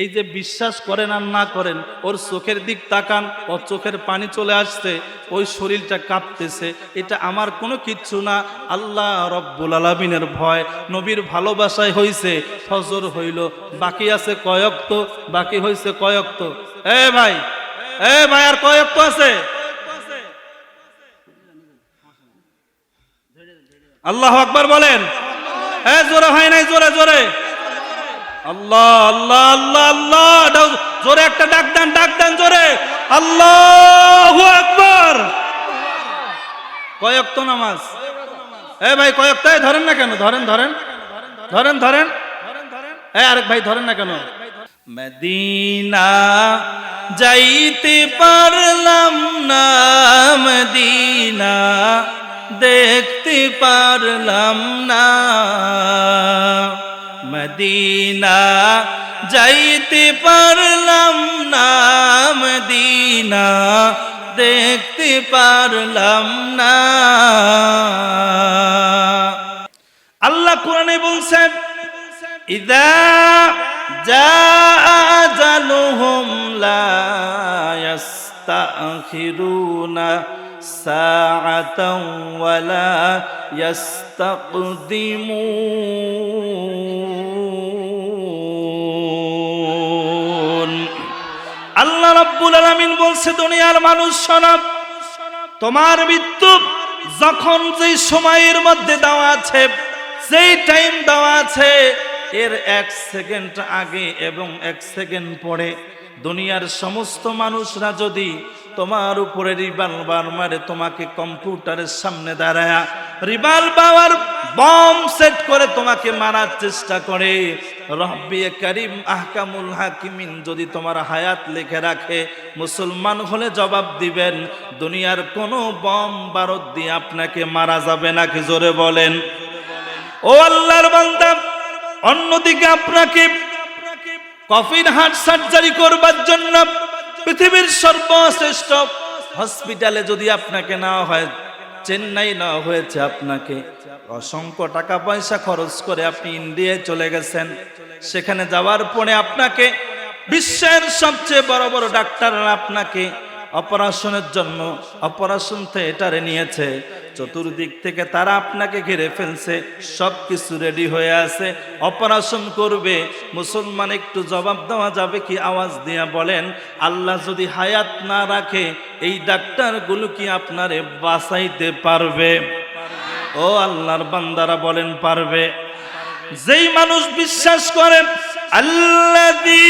এই যে বিশ্বাস করেন আর না করেন, ওর চোখের দিক তাকান, ওর চোখের পানি চলে আসছে, ওই শরীরটা কাঁপতেছে, এটা আমার কোনো কিচ্ছু না। আল্লাহ রব্বুল আলমিনের ভয়, নবীর ভালোবাসায় হইছে, ফজর হইল, বাকি আছে কয়ক্ত, বাকি হইছে কয়ক্ত। এ ভাই এ ভাই, আর কয়ক্ত আছে? আল্লাহ আকবার বলেন। এ, জোরে হয় নাই, জোরে জোরে। আল্লাহ আল্লাহ আল্লাহ আল্লাহ জোরে একটা ডাক দেন ডাক দেন জোরে। আল্লাহ আকবার। কয়ক্ত নামাজ। এ ভাই কয়ক্ত এই ধরেন না কেন? ধরেন ধরেন। ধরেন ধরেন। এ আরেক ভাই, ধরেন না কেন? মদিনা যাইতে পারলাম না, মদিনা দেখতে পারলাম না। দিনা যাইতে পারলাম না দিনা দেখতে পারলাম না। আল্লাহ কোরআনে বলছেন, ইদা জাআজালুহুম লা ইয়াস্তাখিরুনা সাতওয়ালা ওয়ালা ইয়াস্তাকদিমুন। রাব্বুল আলামিন বলছে, দুনিয়ার মানুষ শোনাব তোমার মৃত্যু যখন যেই সময়ের মধ্যে দেওয়া আছে, যেই টাইম দেওয়া আছে, এর এক সেকেন্ড আগে এবং এক সেকেন্ড পরে দুনিয়ার সমস্ত মানুষরা যদি তোমার উপরে রিবাল মারে, তোমাকে কম্পিউটারের সামনে দাঁড়ায়া রিবাল বাবার বম সেট করে তোমাকে মারার চেষ্টা করে। রব্বি করিম আহকামুল হাকিমিন, যদি তোমার হায়াত লিখে রাখে, মুসলমান হলে জবাব দিবেন, দুনিয়ার কোনো বম বারত দিয়ে আপনাকে মারা যাবে নাকি জোরে বলেন। ও আল্লাহর বান্দা, অন্যদিকে আপনাকে কফিন, হার্ট সার্জারি করবার জন্য পৃথিবীর সর্বশ্রেষ্ঠ হসপিটালে যদি আপনাকে নেওয়া হয় চেন্নাই নেওয়া হয়েছে আপনাকে। অসংখ্য টাকা পয়সা খরচ করে আপনি ইন্ডিয়ায় চলে গেছেন। সেখানে যাওয়ার পরে আপনাকে বিশ্বের সবচেয়ে বড় বড় ডাক্তাররা আপনাকে অপারেশনের জন্য, অপারেশন থিয়েটারে নিয়েছে। চতুর্দিক থেকে তারা আপনাকে ঘিরে ফেলছে সব কিছু রেডি হয়ে আছে অপারেশন করবে। মুসলমান একটু জবাব দেওয়া যাবে কি আওয়াজ দিয়া বলেন, আল্লাহ যদি হায়াত না রাখে, এই ডাক্তারগুলো কি আপনারে বাঁচাইতে পারবে? ও আল্লাহর বান্দারা বলেন, পারবে। যেই মানুষ বিশ্বাস করে, আল্লাযী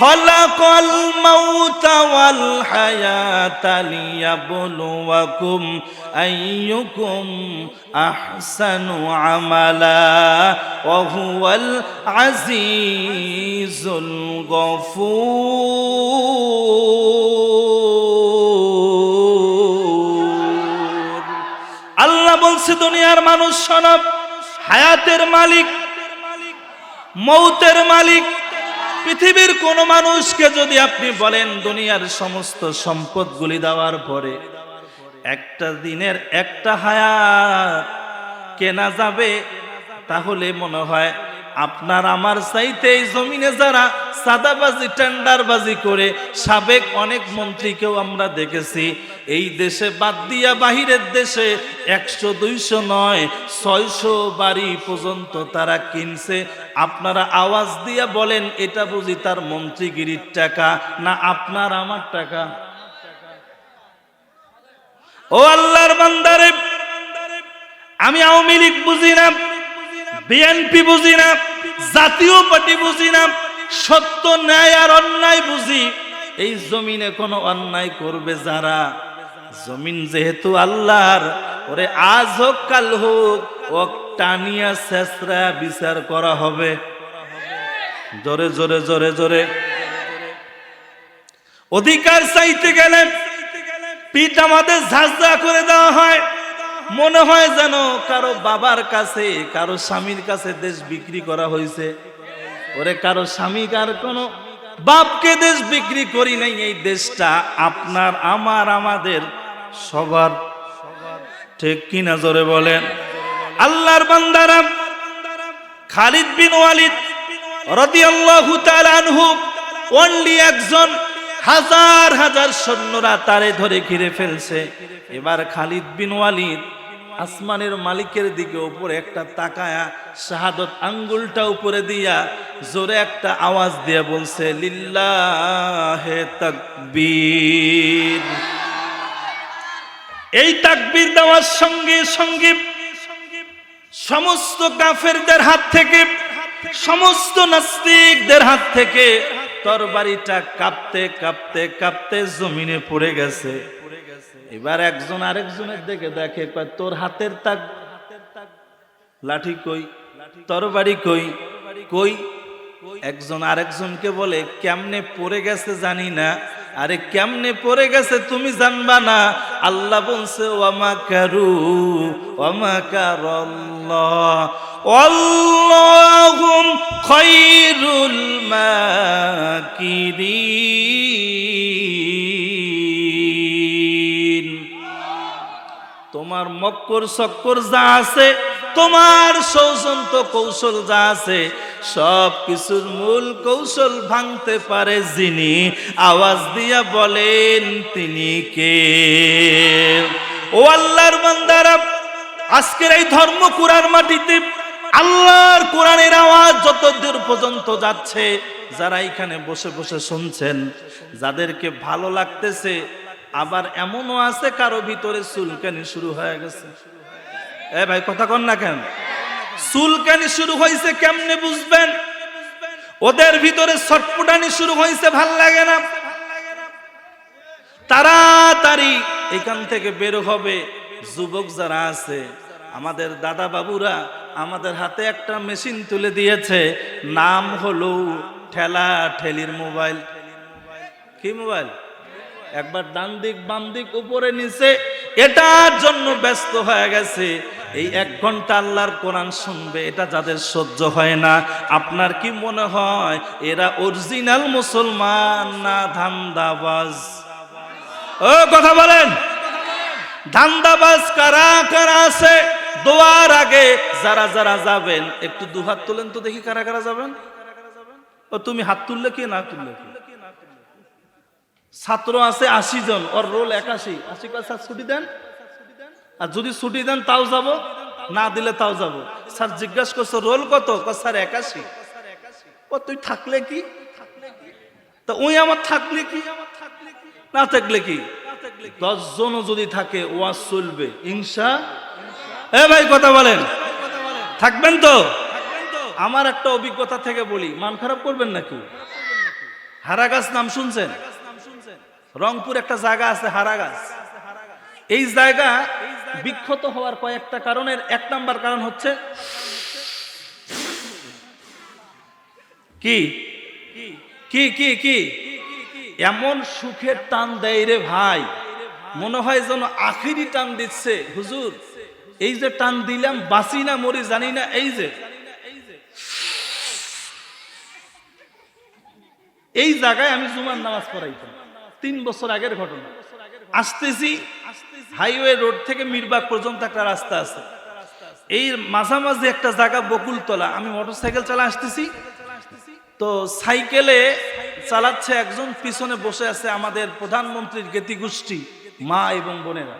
খলাকাল মাউতা ওয়াল হায়াতা লিয়াবলুয়াকুম আইয়ুকুম আহসানু আমালা ওয়া হুয়াল আজিজুল গফুর। আল্লাহ বলছে, দুনিয়ার মানুষ সনব, হায়াতের মালিক মৌতের মালিক পৃথিবীর কোন মানুষকে যদি আপনি বলেন দুনিয়ার সমস্ত সম্পদগুলি দেওয়ার পরে একটা দিনের একটা হায়াত কেনা যাবে, তাহলে মনে হয় আপনার আমার চাইতে এই জমিনে যারা সাদাবাজি, টেন্ডারবাজি করে, সাবেক অনেক মন্ত্রীকেও আমরা দেখেছি, এই দেশে বাদ দিয়া বাহিরের দেশে একশো, দুইশো নয়, ছয়শো বাড়ি পর্যন্ত তারা কিনছে। আপনারা আওয়াজ দিয়া বলেন, এটা বুঝি তার মন্ত্রীগিরির টাকা না আপনার আমার টাকা? ও আল্লাহর বান্দারে, আমি আওয়ামী লীগ বুঝি না। বিএনপি বুঝি না, জাতীয় পার্টি বুঝি না, সত্য ন্যায় আর অন্যায় বুঝি। এই জমিনে কোনো অন্যায় করবে যারা? জমিন যেহেতু আল্লাহর, ওরে আজ হোক, কাল হোক ও টানিয়া শেষরা বিচার করা হবে। জোরে জোরে জোরে জোরে। অধিকার চাইতে গেলে পিঠ আমাদের ঝাঁঝা করে দেওয়া হয়। মনে হয় যেন কারও বাবার কাছে, কারও স্বামীর কাছে দেশ বিক্রি করা হয়েছে। ওরে, কারও স্বামী কার কোনো বাপকে দেশ বিক্রি করি নাই এই দেশটা, আপনার, আমার, আমাদের, সবার। ঠিক কিনা জোরে বলেন? আল্লাহর বান্দারা খালিদ বিন ওয়ালিদ রাদিয়াল্লাহু তাআলা আনহু অনলি একজন হাজার হাজার সৈন্যরা তারে ধরে ঘিরে ফেলছে। এবার খালিদ বিন ওয়ালিদ আসমানের মালিকের দিকে উপরে একটা তাকায়া শাহাদত আঙ্গুলটা উপরে দিয়া জোরে একটা আওয়াজ দিয়ে বলছে, লিল্লাহে তাকবীর। এই তাকবীর দেওয়ার সঙ্গে সঙ্গে সমস্ত কাফেরদের হাত থেকে সমস্ত নাস্তিকদের হাত থেকে তরবারিটা কাঁপতে কাঁপতে কাঁপতে জমিনে পড়ে গেছে। এবার একজন আরেকজনের দিকে দেখে তোর হাতের তাক, লাঠি কই, তরবারি কই কই? একজন আরেকজনকে বলে, কেমনে পড়ে গেছে জানি না আরে কেমনে পড়ে গেছে তুমি জানবা না? আল্লাহ বলছে, ওয়ামা কারু, ওয়ামা কারাল্লাহ। মাকিরিন। তোমার মক্কর সক্কর যা আছে তোমার সৌজন্ত কৌশল যা আছে, সব কিছুর মূল কৌশল ভাঙতে পারে যিনি। আওয়াজ দিয়া বলেন, তিনি কে? ও আল্লাহর বান্দারা, আজকের এই ধর্ম কুরার মাটিতে আল্লাহর কোরআনের আওয়াজ যত দূর পর্যন্ত যাচ্ছে, যারা এখানে বসে বসে শুনছেন, যাদেরকে ভালো লাগতেছে, আবার এমনও আছে কারও ভিতরে চুলকানি শুরু হয়ে গেছে। এ ভাই, কথা কন না কেন? চুলকানি শুরু হয়েছে কেমনে বুঝবেন? ওদের ভিতরে ছটপুটানি শুরু হয়েছে, ভালো লাগে না। তাড়াতাড়ি এখান থেকে বের হবে। যুবক যারা আছে, আমাদের দাদা বাবুরা আমাদের হাতে একটা মেশিন তুলে দিয়েছে। নাম হলো ঠেলা ঠেলির মোবাইল। কি মোবাইল? একবার ডান দিক, বাম দিক, উপরে, নিচে, এটার জন্য ব্যস্ত হয়ে গেছে। এই এক ঘণ্টা আল্লাহর কোরআন শুনবে, এটা যাদের সহ্য হয় না। আপনার কি মনে হয়, এরা অরিজিনাল মুসলমান না ধান্দাবাজ? ও, কথা বলেন। ধান্দাবাজ কারা কারা আছে? দোয়ার আগে যারা যারা যাবেন, একটু দুহাত তোলেন তো দেখি কারা কারা যাবেন। ও, তুমি হাত তুললে কি না তুললে কি? ছাত্র আছে আশি জন, ওর রোল একাশি। আশি কাজ স্যার, ছুটি দেন? আর যদি ছুটি দেন, তাও যাব, না দিলে তাও যাব। স্যার, জিজ্ঞাসা করছ রোল কত? স্যার, একাশি। ও, তুই থাকলে কি? তা ওই আমার থাকলে কি? না থাকলে কি? দশ জনও যদি থাকে, ওয়াজ চলবে ইনসা এ ভাই, কথা বলেন। থাকবেন তো? আমার একটা অভিজ্ঞতা থেকে বলি, মান খারাপ করবেন নাকি? হারাগাছ নাম শুনছেন? রংপুর একটা জায়গা আছে হারাগাছ। এই জায়গা বিক্ষত হওয়ার কয়েকটা কারণের, এক নাম্বার কারণ হচ্ছে কি? কি কি কি? এমন সুখের টান দেয় রে ভাই। মনে হয় যেন আখিরি টান দিচ্ছে। হুজুর, এই যে টান দিলাম, বাঁচি না, মরি, জানি না, এই যে। এই জায়গায় আমি জুমার নামাজ পড়াইতাম। তিন বছর আগের ঘটনা। আসতেছি হাইওয়ে রোড থেকে মিরবাগ পর্যন্ত একটা রাস্তা আছে। এই মাঝামাঝি একটা জায়গা বকুলতলা। আমি মোটর সাইকেল চালা আসতেছি। তো সাইকেলে চালাচ্ছে একজন, পিছনে বসে আছে আমাদের প্রধানমন্ত্রীর গেতি গোষ্ঠী মা এবং বোনেরা।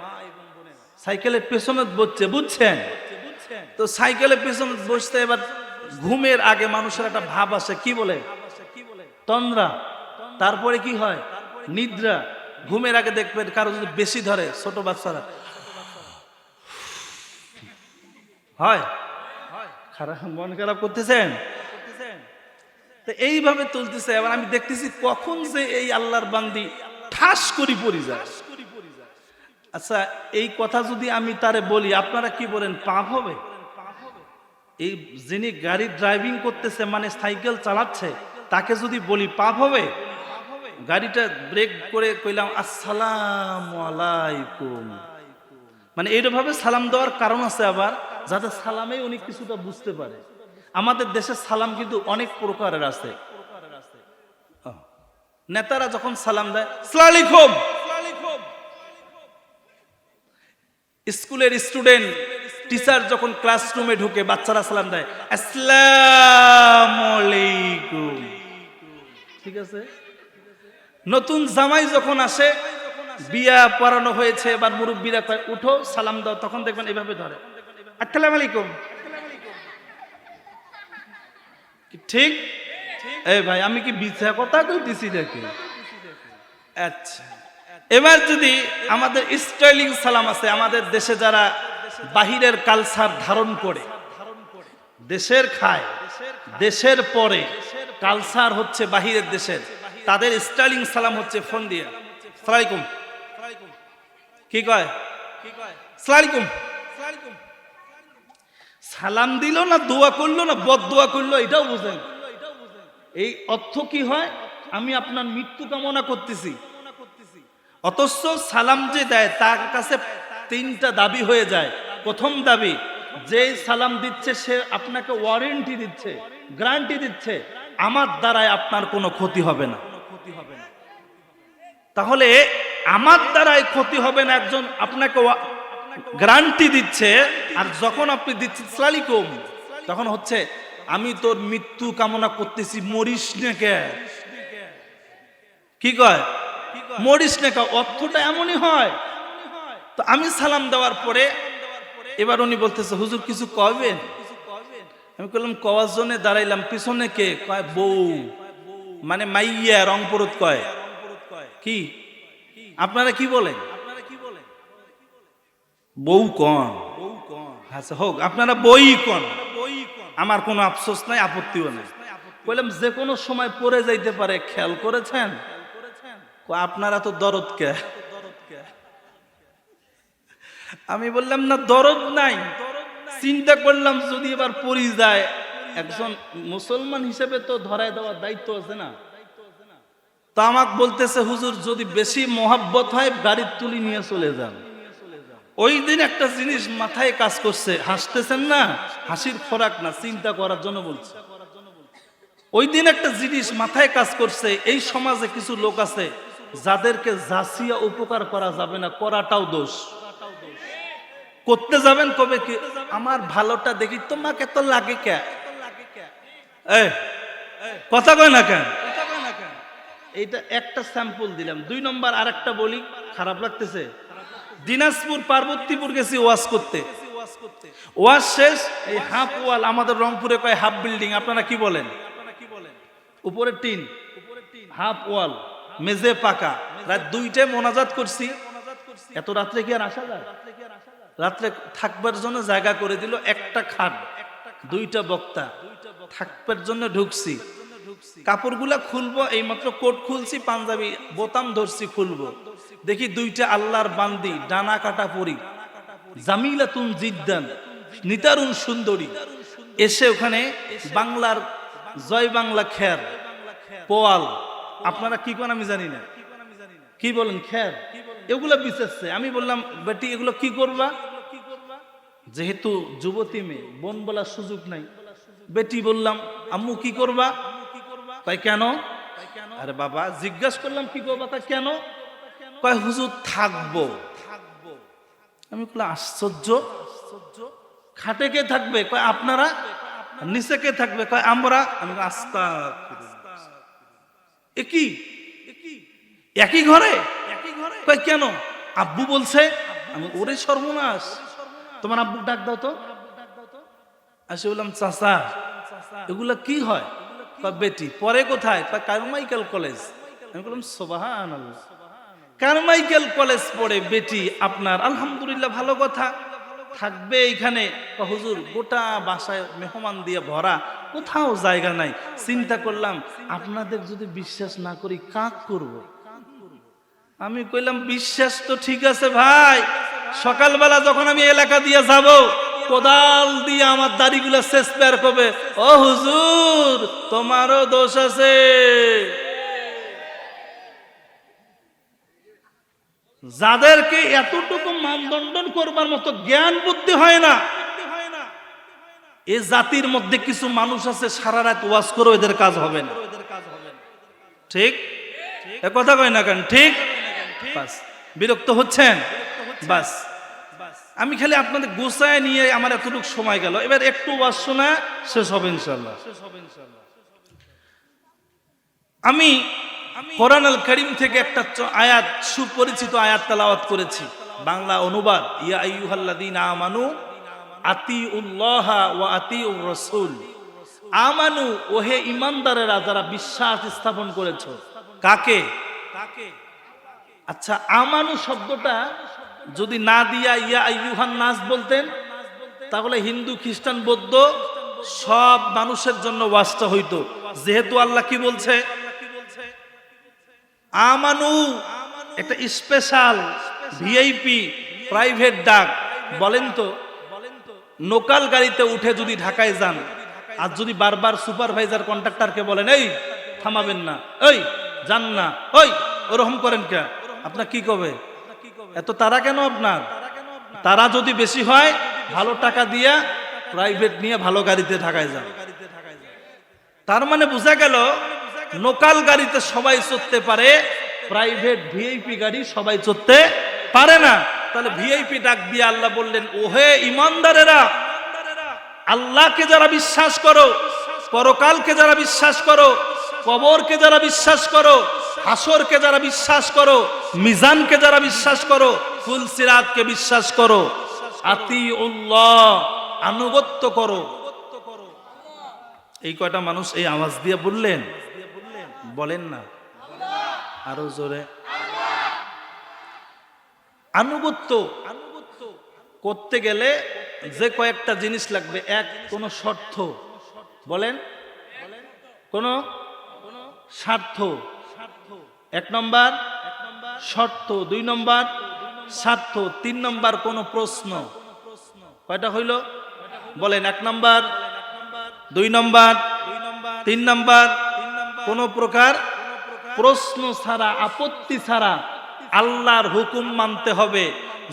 সাইকেলের পেছনে বসছে, বুঝছেন? তো সাইকেলের পেছনে বসতে এবার ঘুমের আগে মানুষের একটা ভাব আসে, কি বলে? তন্দ্রা। তারপরে কি হয়? নিদ্রা, ঘুমের আগে দেখবেন কারও যদি বেশি ধরে, ছোট বাচ্চারা। হয়? খারাপ, মন খারাপ করতেছেন? তো এইভাবে তুলতেছে, এবার আমি দেখতেছি কখন যে এই আল্লাহর বান্দি ঠাস করি পড়ি যায়। আচ্ছা এই কথা যদি আমি তারে বলি, আপনারা কি বলেন, পাপ হবে? এই যিনি গাড়ি ড্রাইভিং করতেছে মানে সাইকেল চালাচ্ছে, তাকে যদি বলি পাপ হবে? গাড়িটা ব্রেক করে কইলাম, আসসালাম আলাইকুম। মানে এইভাবে সালাম দেওয়ার কারণ আছে আবার, যাতে সালামে উনি কিছুটা বুঝতে পারে। আমাদের দেশের সালাম কিন্তু অনেক প্রকারের আছে। নেতারা যখন সালাম দেয় সালামালাইকুম স্কুলের স্টুডেন্ট, টিচার যখন ক্লাসরুমে ঢুকে বাচ্চারা সালাম দেয়, আসসালামু আলাইকুম। ঠিক আছে? নতুন জামাই যখন আসে, বিয়া পড়ানো হয়েছে এবার মুরব্বীরা কয়, উঠো, সালাম দাও। তখন দেখবেন এভাবে ধরে। আসসালামু আলাইকুম। ঠিক? এই ভাই, আমি কি বিছা কথা কইতেছি নাকি? আচ্ছা। এবার যদি আমাদের স্টাইলিং সালাম আছে, আমাদের দেশে যারা বাহিরের কালচার ধারণ করে, দেশের খায়, দেশের পরে, কালচার হচ্ছে বাহিরের দেশের। তাদের স্টাইলিং সালাম হচ্ছে ফোন দিয়ে। সালাইকুম কি কয়? সালাইকুম সালাম দিল না, দোয়া করল না বদ দোয়া করল, এটাও বুঝেন এই অর্থ কি হয়? আমি আপনার মৃত্যু কামনা করতেছি। অথচ সালাম যে দেয়, তার কাছে তিনটা দাবি হয়ে যায়। প্রথম দাবি, যে সালাম দিচ্ছে, সে আপনাকে ওয়ারেন্টি দিচ্ছে গ্যারান্টি দিচ্ছে। আমার দ্বারায় আপনার কোনো ক্ষতি হবে না। তাহলে আমার দ্বারাই ক্ষতি হবে না একজন আপনাকে গ্যারান্টি দিচ্ছে, আর যখন আপনি দিচ্ছেন সালালিকুম, তখন হচ্ছে, আমি তোর মৃত্যু কামনা করতেছি, মরিস নেকে কি। কয়? মরিস নেকা অর্থটা এমনই হয়। তো আমি সালাম দেওয়ার পরে, এবার উনি বলতেছে, হুজুর, কিছু কবেন আমি বললাম কওয়ার জন্য দাঁড়াইলাম, পিছনে কে? কয়, বউ। মানে মাইয়া রংপুরত কয়। কি? আপনারা কি বলেন? বউ কন। আচ্ছা হোক, আপনারা বই কন। আমার কোনো আফসোস নাই, আপত্তিও নাই। বললাম, যে কোনো সময় পড়ে যাইতে পারে, খেয়াল করেছেন? আপনারা তো দরদ কে? আমি বললাম, না, দরদ নাই। চিন্তা করলাম যদি এবার পরি যায় একজন মুসলমান হিসেবে তো ধরায় দেওয়ার দায়িত্ব আছে না? তো আমাকে বলতেছে, হুজুর, যদি বেশি মহাব্বত হয়, গাড়ির তুলি নিয়ে চলে যান। ওই দিন একটা জিনিস মাথায় কাজ করছে, হাসতেছেন না? হাসির খোরাক না, চিন্তা করার জন্য বলছে। ওই দিন একটা জিনিস মাথায় কাজ করছে, এই সমাজে কিছু লোক আছে, যাদেরকে জাসিয়া উপকার করা যাবে না, করাটাও দোষ। করতে যাবেন কবে কি, আমার ভালোটা দেখি, তোমাকে তো লাগে কে? কথা কয় না কেন? এইটা একটা স্যাম্পল দিলাম। দুই নম্বর আর একটা বলি, খারাপ লাগতেছে। দিনাজপুর, পার্বতীপুর গেছি ওয়াজ করতে। ওয়াজ শেষ, এই হাফ ওয়াল আমাদের রংপুরে কয় হাফ বিল্ডিং, আপনারা কি বলেন? উপরে টিন, হাফ ওয়াল মেজে পাকা। রাত দুইটায় মোনাজাত করছি। এত রাত্রে কি আর আসা যায়? রাত্রে থাকবার জন্য জায়গা করে দিল একটা খাট, দুইটা বক্তা। থাকবার জন্য ঢুকছি। কাপড়গুলা খুলবো, এইমাত্র কোট খুলছি, পাঞ্জাবি বোতাম ধরছি, খুলবো। দেখি দুইটা আল্লাহর বান্দি, ডানা কাটা পরি। জামিলাতুন জিদ্দান, নিতারুন সুন্দরী। এসে ওখানে বাংলার জয় বাংলা খের, পোয়াল। আপনারা কি কোন আমি জানি না। কি বলেন খের? এগুলো বিচারছে আমি বললাম, বেটি, এগুলো কি করবা? যেহেতু যুবতী মেয়ে, বোন বলার সুযোগ নাই। বেটি বললাম, আম্মু কি করবা? তাই কেন? আরে বাবা, জিজ্ঞাসা করলাম, কি করবা? তাই কেন? কয়, হুজুর, থাকব। আমি বললাম, আশ্চর্য। খাটে কে থাকবে? কয়, আপনারা? নিচে কে থাকবে? কয়, আমরা? আমি আস্তা একই একই ঘরে একই ঘরে? কয়, কেন? আব্বু বলছে। আমি ওরে সর্বনাশ। তোমার আব্বু ডাক দাও তো। আসে বললাম চাচা, এগুলা কি হয়? কয় বেটি, পরে কোথায়? কয় কারমাইকেল কলেজ। আমি বললাম সোবাহান কারমাইকেল কলেজ পড়ে বেটি আপনার, আলহামদুলিল্লাহ ভালো কথা। থাকবে এইখানে। হুজুর, গোটা বাসায় মেহমান দিয়ে ভরা, কোথাও জায়গা নাই। চিন্তা করলাম, আপনাদের যদি বিশ্বাস না করি, কাক করব। আমি কইলাম, বিশ্বাস তো ঠিক আছে ভাই। সকালবেলা যখন আমি এলাকা দিয়ে যাব কোদাল দিয়ে আমার দাড়িগুলো শেষ পেয়ার করবে। ও হুজুর, তোমারও দোষ আছে। যাদেরকে এতটুকু মানদণ্ড করবার মতো জ্ঞান বুদ্ধি হয় না, এ জাতির মধ্যে কিছু মানুষ আছে, সারা রাত ওয়াজ করে এদের কাজ হবে না। ঠিক? কথা কয় না কেন? ঠিক? বাস। বিরক্ত হচ্ছেন? বাস। আমি খালি আপনাদের গোসায় নিয়ে আমার এতটুকু সময় গেল। এবার একটু ওয়াজ শোনা, শেষ হবে ইনশাল্লাহ আমি কোরআন আল করিম থেকে একটা আয়াত, সুপরিচিত আয়াত তালাওয়াত করেছি। বাংলা অনুবাদ, ইয়া আইয়ুহাল্লাযীনা আমানু আতিউল্লাহ ওয়া আতিউর রাসূল আমানু, ওহে ইমানদারেরা যারা বিশ্বাস স্থাপন করেছ। কাকে? আচ্ছা আমানু শব্দটা যদি না দিয়া ইয়া আইয়ুহান নাস বলতেন, তাহলে হিন্দু, খ্রিস্টান, বৌদ্ধ সব মানুষের জন্য ওয়াজটা হইতো। যেহেতু আল্লাহ কি বলছে? আমানু, একটা স্পেশাল ভিআইপি, প্রাইভেট ডাক, বলেন তো, লোকাল গাড়িতে উঠে যদি ঢাকায় যান, আর যদি বারবার সুপারভাইজার কন্ট্রাক্টরকে বলেন, এই, থামাবেন না ওই যান না, ওই, ওরকম করেন কে? আপনার কি কবে? এত তারা কেন আপনার? তারা যদি বেশি হয়, ভালো টাকা দিয়া প্রাইভেট নিয়ে ভালো গাড়িতে ঢাকায় যান। তার মানে বোঝা গেল লোকাল গাড়িতে সবাই চড়তে পারে প্রাইভেট ভিআইপি গাড়ি সবাই চড়তে পারে না। তাহলে ভিআইপি ডাক দিয়ে আল্লাহ বললেন, ওহে ইমানদারেরা, আল্লাহকে যারা বিশ্বাস করো, পরকালকে যারা বিশ্বাস করো, কবরকে যারা বিশ্বাস করো হাসরকে যারা বিশ্বাস করো, মিজানকে যারা বিশ্বাস করো, ফুলসিরাতকে বিশ্বাস করো আতি উল্লাহ আনুগত্য করো। এই কয়টা মানুষ এই আওয়াজ দিয়ে বললেন? বলেন না। আরও জোরে। আনুগত্য। করতে গেলে যে কয়েকটা জিনিস লাগবে, এক, কোন শর্ত। বলেন? কোন? স্বার্থ। এক নম্বর, শর্ত দুই নম্বর, স্বার্থ তিন নম্বর কোন প্রশ্ন। কয়টা হইল? বলেন, এক নম্বর, দুই নম্বর, তিন নম্বর, কোন প্রকার প্রশ্ন ছাড়া, আপত্তি ছাড়া আল্লাহর হুকুম মানতে হবে,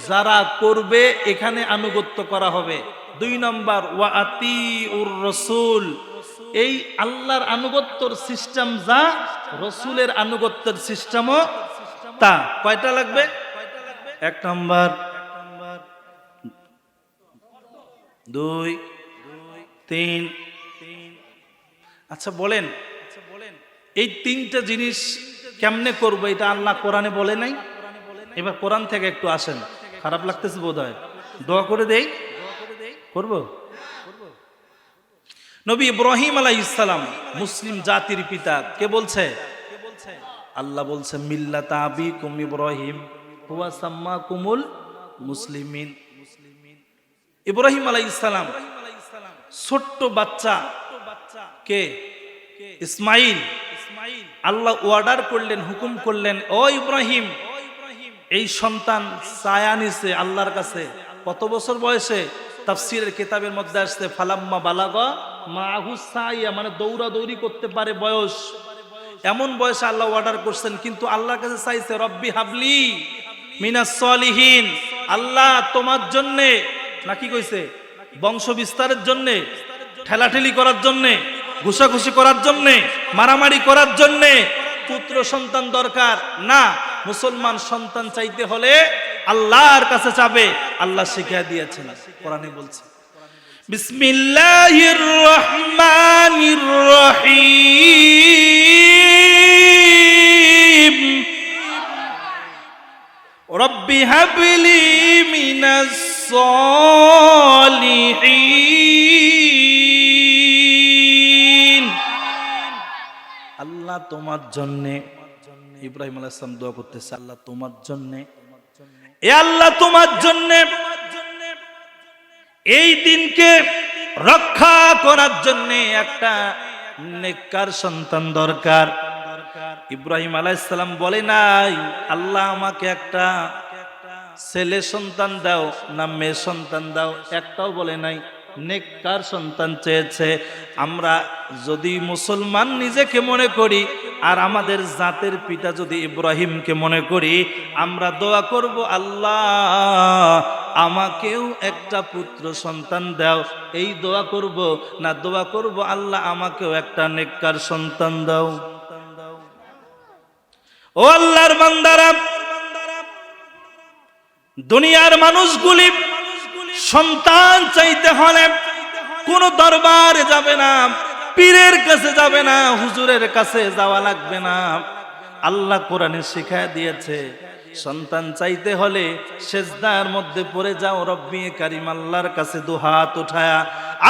যারা করবে এখানে আনুগত্য করা হবে। দুই নম্বর ওয়াতি উর রসুল। এই আল্লাহর আনুগত্যর সিস্টেম যা, রসুলের আনুগত্যের সিস্টেমও তা। কয়টা লাগবে? এক নম্বর। দুই, তিন। আচ্ছা বলেন। এই তিনটা জিনিস কেমনে করব? এটা আল্লাহ কোরআনে বলে নাই। এবার কোরআন থেকে একটু আসেন। খারাপ লাগতেছে বোধ হয় দোয়া করে দেই। করব? নবী ইব্রাহিম আলাই ইসলাম মুসলিম জাতির পিতা, কে বলছে? আল্লাহ বলছে, মিল্লাত আবি কুম ইব্রাহিম, হুয়া সাম্মা কুমুল মুসলিমিন। ইব্রাহিম আলাই ইসলাম ছোট্ট বাচ্চা, কে? ইসমাইল। আল্লাহ অর্ডার করলেন, হুকুম করলেন, ও ইব্রাহিম, এই সন্তান ছায়া নিছে আল্লাহর কাছে। কত বছর বয়সে? তাফসিরের কিতাবের মধ্যে আসছে, ফালাম্মা বালাগা মাহু সাইয়া মানে দৌড়া দৌড়ি করতে পারে বয়স। এমন বয়সে আল্লাহ অর্ডার করছেন, কিন্তু আল্লাহর কাছে চাইছে, রব্বি হাবলি মিনাস সলিহীন। আল্লাহ তোমার জন্যে নাকি কইছে? বংশ বিস্তারের জন্যে, ঠেলাঠেলি করার জন্যে, ঘুষাঘুষি করার জন্যে, মারামারি করার জন্যে, পুত্র সন্তান দরকার। না, মুসলমান সন্তান চাইতে হলে আল্লাহর কাছে চাবে আল্লাহ শিখিয়া দিয়েছেন, কোরআনে বলছে। বিসমিল্লাহির রহমানির রহিম রব্বি হাবলি মিনাস সলিহিন। আল্লাহ তোমার জন্য ইব্রাহিম আলাইহিস সালাম দোয়া করতেছে, আল্লাহ তোমার জন্য। এ আল্লাহ তোমার জন্যে এই দিনকে রক্ষা করার জন্যে একটা নেককার সন্তান দরকার। ইব্রাহিম আলাইসালাম বলে, নাই, আল্লাহ আমাকে একটা ছেলে সন্তান দাও না মেয়ে সন্তান দাও। একটাও বলে নাই, নেককার সন্তান চেয়েছে। আমরা যদি মুসলমান নিজেকে মনে করি আর আমাদের জাতের পিতা যদি ইব্রাহিমকে মনে করি, আমরা দোয়া করব, আল্লাহ, আমাকেও একটা পুত্র সন্তান দাও। এই দোয়া করব না দোয়া করব, আল্লাহ, আমাকেও একটা নেককার সন্তান দাও। ও আল্লাহর বান্দারা, দুনিয়ার মানুষগুলি সন্তান চাইতে হলে কোন দরবারে যাবে না। পীরের কাছে যাবে না, হুজুরের কাছে যাওয়া লাগবে না। আল্লাহ কোরআনে শিখায় দিয়েছে, সন্তান চাইতে হলে সেজদার মধ্যে পড়ে যাও, রব্বি কারিম আল্লাহর কাছে দুহাত উঠায়া।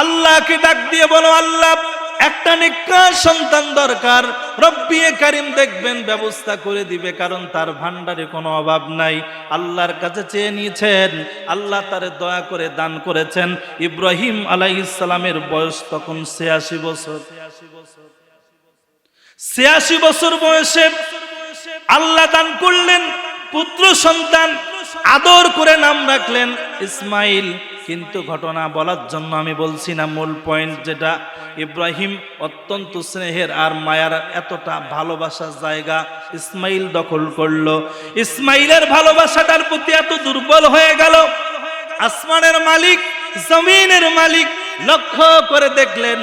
আল্লাহকে ডাক দিয়ে বলো, আল্লাহ একটা নিকার সন্তান দরকার। রব্বিয়ে কারিম দেখবেন, ব্যবস্থা করে দিবে, কারণ তার ভান্ডারে কোনো অভাব নাই। আল্লাহর কাছে চেয়ে নিয়েছেন, আল্লাহ তারে দয়া করে দান করেছেন। ইব্রাহিম আলাইসালামের বয়স তখন ছিয়াশি বছর। ছিয়াশি বছর বয়সে আল্লাহ দান করলেন, পুত্র সন্তান আদর করে নাম রাখলেন ইসমাইল। কিন্তু ঘটনা বলার জন্য আমি বলছি না, মূল পয়েন্ট যেটা ইব্রাহিম অত্যন্ত স্নেহের আর মায়ার এতটা ভালোবাসার জায়গা ইসমাইল দখল করল। ইসমাইলের ভালোবাসাটার প্রতি এত দুর্বল হয়ে গেল। আসমানের মালিক, জমিনের মালিক লক্ষ্য করে দেখলেন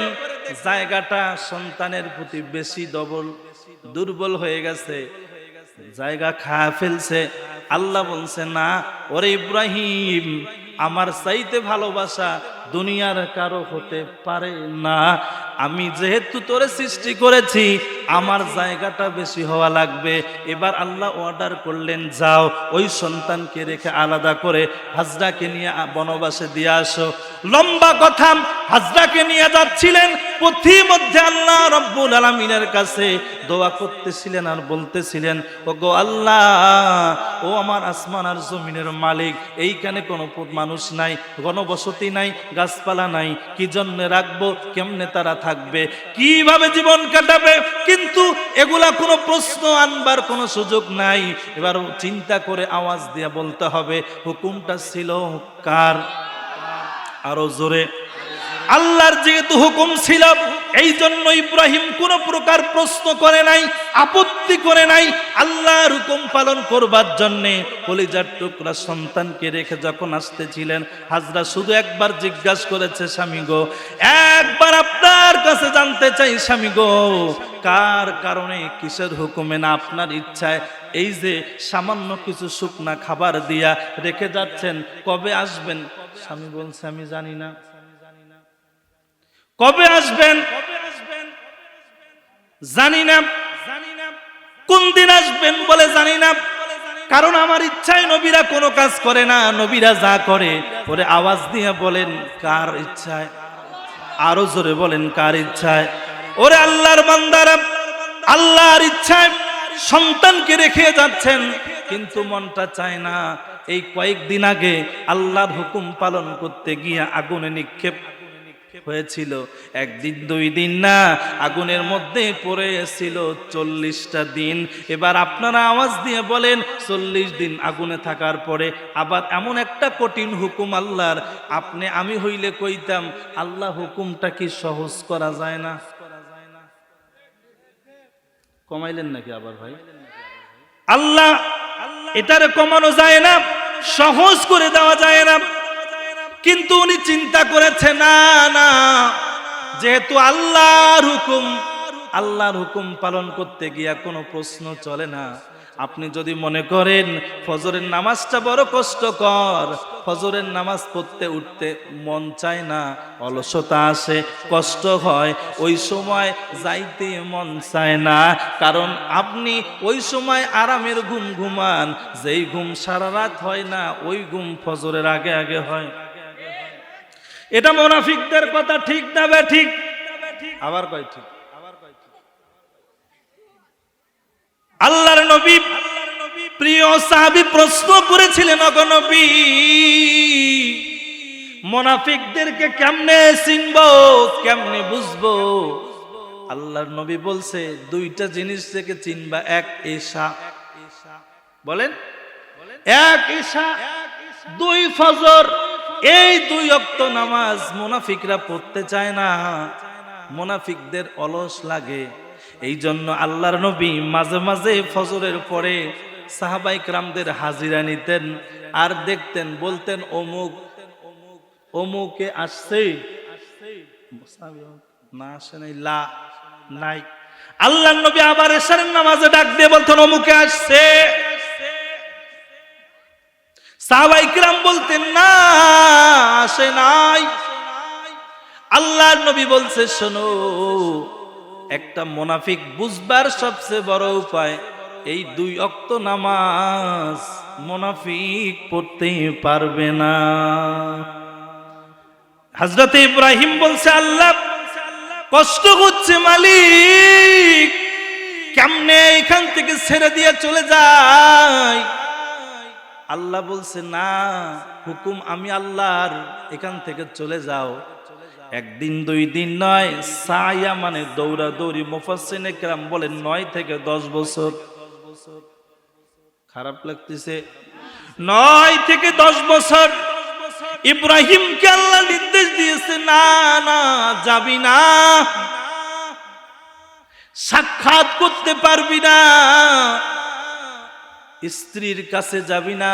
জায়গাটা সন্তানের প্রতি বেশি ডবল, দুর্বল হয়ে গেছে। জায়গা খা ফেলছে। আল্লাহ বলছে, না, ওরে ইব্রাহিম আমার চাইতে ভালোবাসা দুনিয়ার কারও হতে পারে না। আমি যেহেতু তোরে সৃষ্টি করেছি, আমার জায়গাটা বেশি হওয়া লাগবে। এবার আল্লাহ অর্ডার করলেন, যাও, ওই সন্তানকে রেখে আলাদা করে হাজরাকে নিয়ে বনবাসে দিয়ে আসো। লম্বা কথা, হাজরাকে নিয়ে যাচ্ছিলেন মধ্যে আল্লাহ রব্বুল আলমিনের কাছে দোয়া করতেছিলেন আর বলতেছিলেন ও গো আল্লাহ, ও আমার আসমান আর জমিনের মালিক, এইখানে কোনো মানুষ নাই, গণবসতি নাই গাছপালা নাই, কি জন্যে রাখব, কেমনে তারা থাকবে, কীভাবে জীবন কাটাবে, কিন্তু এগুলা কোনো প্রশ্ন আনবার কোনো সুযোগ নাই। এবার চিন্তা করে আওয়াজ দিয়ে বলতে হবে, হুকুমটা ছিল কার? আরও জোরে। আল্লাহর যেহেতু হুকুম ছিল এই জন্য ইব্রাহিম কোন প্রকার প্রশ্ন করে নাই, আপত্তি করে নাই, আল্লাহর হুকুম পালন করবার জন্যে কলিজার টুকরা সন্তানকে রেখে যখন আসতেছিলেন, হাজরা শুধু একবার জিজ্ঞাসা করেছে, স্বামী গো, একবার আপনার কাছে জানতে চাই, স্বামী গো, কার কারণে কিসের হুকুমে না আপনার ইচ্ছায় এই যে সামান্য কিছু শুকনা খাবার দিয়া রেখে যাচ্ছেন, কবে আসবেন? স্বামী বলছে, আমি জানি না। কবে আসবেন? জানি না। কোন দিন আসবেন বলে জানি না। কারণ আমার ইচ্ছায় নবীরা কোনো কাজ করে না। নবীরা যা করে ওরে আওয়াজ দিয়ে বলেন, কার ইচ্ছায়? আরও জোরে বলেন, কার ইচ্ছায়? ওরে আল্লাহর বান্দারা, আল্লাহর ইচ্ছায় সন্তানকে রেখে যাচ্ছেন, কিন্তু মনটা চায় না। এই কয়েকদিন আগে আল্লাহর হুকুম পালন করতে গিয়ে আগুনে নিক্ষেপ হয়েছিল। একদিন, দুই দিন না, আগুনের মধ্যে পড়েছিল চল্লিশটা দিন। এবার আপনারা আওয়াজ দিয়ে বলেন, চল্লিশ দিন আগুনে থাকার পরে আবার এমন একটা কঠিন হুকুম আল্লাহর। আপনি, আমি হইলে কইতাম, আল্লাহ হুকুমটা কি সহজ করা যায় না? কমাইলেন নাকি আবার ভাই? আল্লাহ, এটারে কমানো যায় না, সহজ করে দেওয়া যায় না। কিন্তু উনি চিন্তা করেছে, না না, যেহেতু আল্লাহর হুকুম আল্লাহর হুকুম পালন করতে গিয়া কোনো প্রশ্ন চলে না। আপনি যদি মনে করেন ফজরের নামাজটা বড় কষ্টকর, ফজরের নামাজ পড়তে উঠতে মন চায় না, অলসতা আসে, কষ্ট হয়, ওই সময় যাইতে মন চায় না। কারণ আপনি ওই সময় আরামের ঘুম ঘুমান, যেই ঘুম সারা রাত হয় না, ওই ঘুম ফজরের আগে আগে হয়। এটা মোনাফিকদের কথা ঠিক না বে ঠিক? আবার কয় ঠিক? আল্লাহর নবী প্রিয় সাহাবী প্রশ্ন করেছিলেন অগনবী মোনাফিকদেরকে কেমনে চিনব কেমনে বুঝব? আল্লাহর নবী বলছে দুইটা জিনিস থেকে চিনবা এক এশা বলেন? এক ঈশা দুই ফজর এই দুই অক্ত নামাজ মুনাফিকরা পড়তে চায় না। মুনাফিকদের অলস লাগে। এই জন্য আল্লাহর নবী মাঝে মাঝে ফজরের পরে সাহাবাই রামদের হাজিরা নিতেন আর দেখতেন, বলতেন, অমুক, অমুকে আসছে। না আসে নাই, লা, নাই। আল্লাহ নবী আবার এসারের নামাজে ডাক দিয়ে বলতেন, অমুকে আসছে। সাহাবাইকরাম বলতেন, না, আসে নাই। আল্লাহর নবী বলছে, শোনো, একটা মোনাফিক বুঝবার সবচেয়ে বড় উপায়, এই দুই অক্ত নামাজ মোনাফিক পড়তে পারবে না। হজরত ইব্রাহিম বলছে, আল্লাহ, কষ্ট হচ্ছে মালিক, কেমনে এখান থেকে ছেড়ে দিয়ে চলে যায়? আল্লাহ বলছে, না, হুকুম আমি আল্লাহর, এখান থেকে চলে যাও। একদিন, দুই দিন নয়, সায়া মানে দৌড়া দৌড়ি মুফাসিনে কেরাম বলেন নয় থেকে দশ বছর। খারাপ লাগতেছে। নয় থেকে দশ বছর। ইব্রাহিমকে আল্লাহ নির্দেশ দিয়েছে, না না, যাবি না। সাক্ষাৎ করতে পারবি না। স্ত্রীর কাছে যাবি না,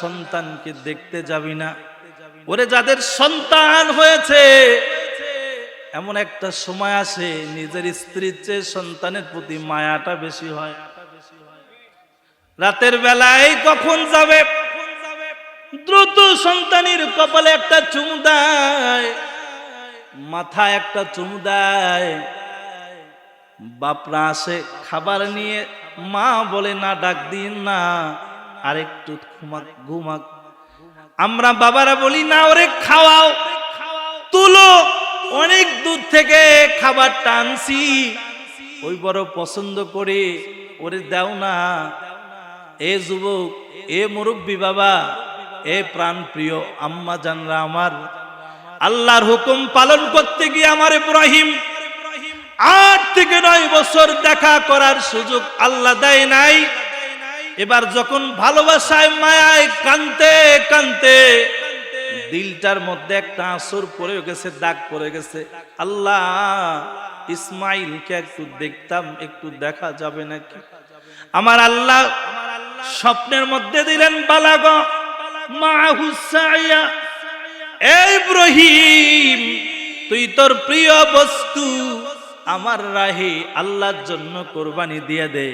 সন্তানকে দেখতে যাবি না। ওরে যাদের সন্তান হয়েছে, এমন একটা সময় আসে, নিজের স্ত্রীর চেয়ে সন্তানের প্রতি মায়াটা বেশি হয়। রাতের বেলায় কখন যাবে? দ্রুত সন্তানের কপালে একটা চুমু দেয় একটা চুমু দেয়। বাপরা আসে খাবার নিয়ে মা বলে, না, ডাক দিন না। আরেকটু ঘুমাক ঘুমাক। আমরা বাবারা বলি, না ওরে, খাওয়াও। তুলো। অনেক দূর থেকে খাবার টানছি। ওই বড় পছন্দ করে ওরে দাও না। এ যুবক, এ মুরব্বী বাবা, এ প্রাণ প্রিয় আম্মা জানরা আমার। আল্লাহর হুকুম পালন করতে গিয়ে আমার ইব্রাহিম আট থেকে নয় বছর দেখা করার সুযোগ আল্লাহ দেয় নাই। এবার যখন ভালোবাসায় মায়ায় কানতে কানতে দিলটার মধ্যে একটা আসর পড়ে গেছে, দাগ পড়ে গেছে। আল্লাহ, ইসমাইলকে একটু দেখতাম, একটু দেখা যাবে নাকি? আমার আল্লাহ স্বপ্নের মধ্যে দিলেন বালাগ মাহুসাইয়া এই ইব্রাহিম, তুই তোর প্রিয় বস্তু আমার রাহি আল্লাহর জন্য কোরবানি দিয়ে দে।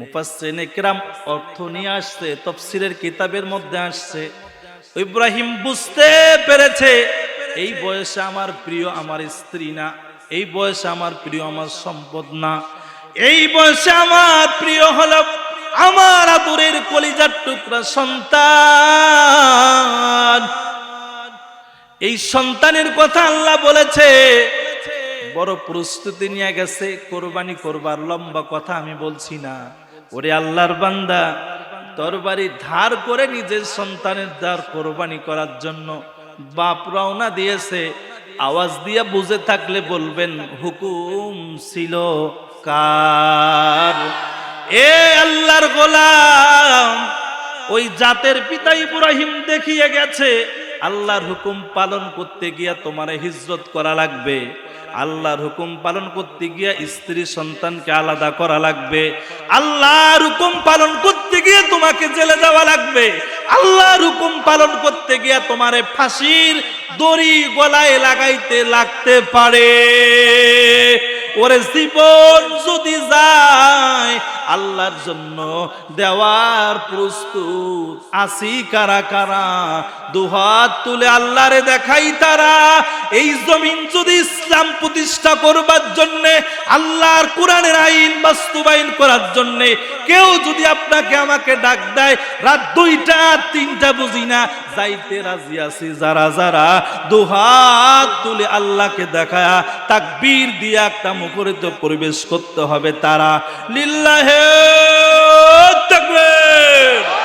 মুফাসসিরিন ইকরাম অর্থ নিয়ে আসছে, তফসিরের কিতাবের মধ্যে আসছে। ইব্রাহিম বুঝতে পেরেছে, এই বয়সে আমার প্রিয় আমার স্ত্রী না, এই বয়সে আমার প্রিয় আমার সম্পদ না। এই বয়সে আমার প্রিয় হলো আমার আদরের কলিজার টুকরা সন্তান। এই সন্তানের কথা আল্লাহ বলেছে বড় প্রস্তুতি নিয়ে গেছে, কোরবানি করবার লম্বা কথা আমি বলছি না। ওরে আল্লাহর বান্দা তরবারি ধার করে নিজের সন্তানের দ্বার কোরবানি করার জন্য বাপ রওনা দিয়েছে। আওয়াজ দিয়ে বুঝে থাকলে বলবেন, হুকুম ছিল কার? এ আল্লাহর গোলাম, ওই জাতের পিতা ইব্রাহিম দেখিয়ে গেছে, আল্লাহর হুকুম পালন করতে গিয়া তোমার হিজরত করা লাগবে। আল্লাহর হুকুম পালন করতে গিয়ে স্ত্রী সন্তানকে আলাদা করা লাগবে। আল্লাহর হুকুম পালন করতে গিয়ে তোমাকে জেলে যাওয়া লাগবে। আল্লাহর হুকুম পালন করতে গিয়ে তোমারে ফাঁসির দড়ি গলায় লাগাইতে লাগতে পারে। ওরে জীবন যদি যায় আল্লাহর জন্য দেওয়ার প্রস্তুত। আসি কারা কারা? দুহাত তুলে আল্লাহরে দেখাই তারা। এই জমিন যদি ইসলাম প্রতিষ্ঠা করবার জন্য, আল্লাহর কোরআনের আইন বাস্তবায়ন করার জন্য কেউ যদি আপনাকে আমাকে ডাক দেয়, রাত দুইটা, তিনটা বুঝি না, যাইতে রাজি আছি যারা যারা। দুহাত তুলে আল্লাহকে দেখায়া, তাকবীর দিয়ে একটা মুখরিত পরিবেশ করতে হবে তারা। লিল্লাহে তকবীর